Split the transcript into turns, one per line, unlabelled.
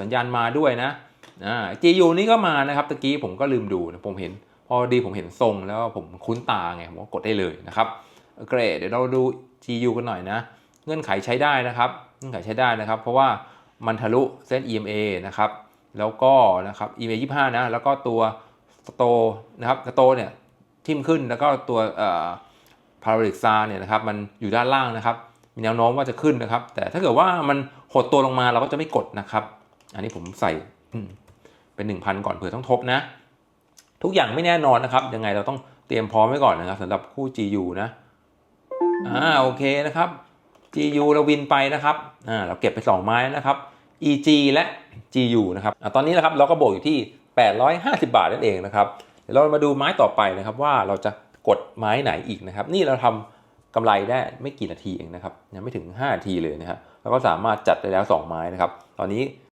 สัญญาณมาด้วยนะอ่า GU นี่ก็มานะครับตะกี้ผมก็ลืมดูนะผมเห็น พอดีผมเห็นทรงแล้วผมคุ้นตาไงผมก็กดได้เลยนะครับโอเคเดี๋ยวเราดู GU กันหน่อยนะ เงื่อนไขใช้ได้นะครับ เงื่อนไขใช้ได้นะครับ เพราะว่ามันทะลุเส้น EMA นะครับแล้วก็นะครับ EMA 25 นะ แล้วก็ตัวสโตนะครับสโตเนี่ยทิ่มขึ้นแล้วก็ตัวพาราลิกซาเนี่ยนะครับมันอยู่ด้านล่างนะครับ มีแนวโน้มว่าจะขึ้นนะครับ แต่ถ้าเกิดว่ามันหดตัวลงมาเราก็จะไม่กดนะครับ อันนี้ผมใส่เป็น1,000 ก่อนเผื่อต้องทบนะ ทุกอย่างไม่แน่นอนนะครับ ยังไงเราต้องเตรียมพร้อมไว้ก่อนนะครับสำหรับคู่ GU นะอ่าโอเคนะครับ GU เราวินไปนะครับอ่าเราเก็บไป 2 ไม้นะครับ EG และ GU นะครับอ่าตอนนี้นะครับเราก็บวกอยู่ที่ 850 บาทนั่นเองนะครับเดี๋ยวเรามาดูไม้ต่อไปนะครับว่าเราจะกดไม้ไหนอีกนะครับ นี่เราทำกำไรได้ไม่กี่นาทีเองนะครับยังไม่ถึง5นาทีเลยนะครับแล้วก็สามารถจัดได้แล้ว 2 ไม้นะครับ ตอนนี้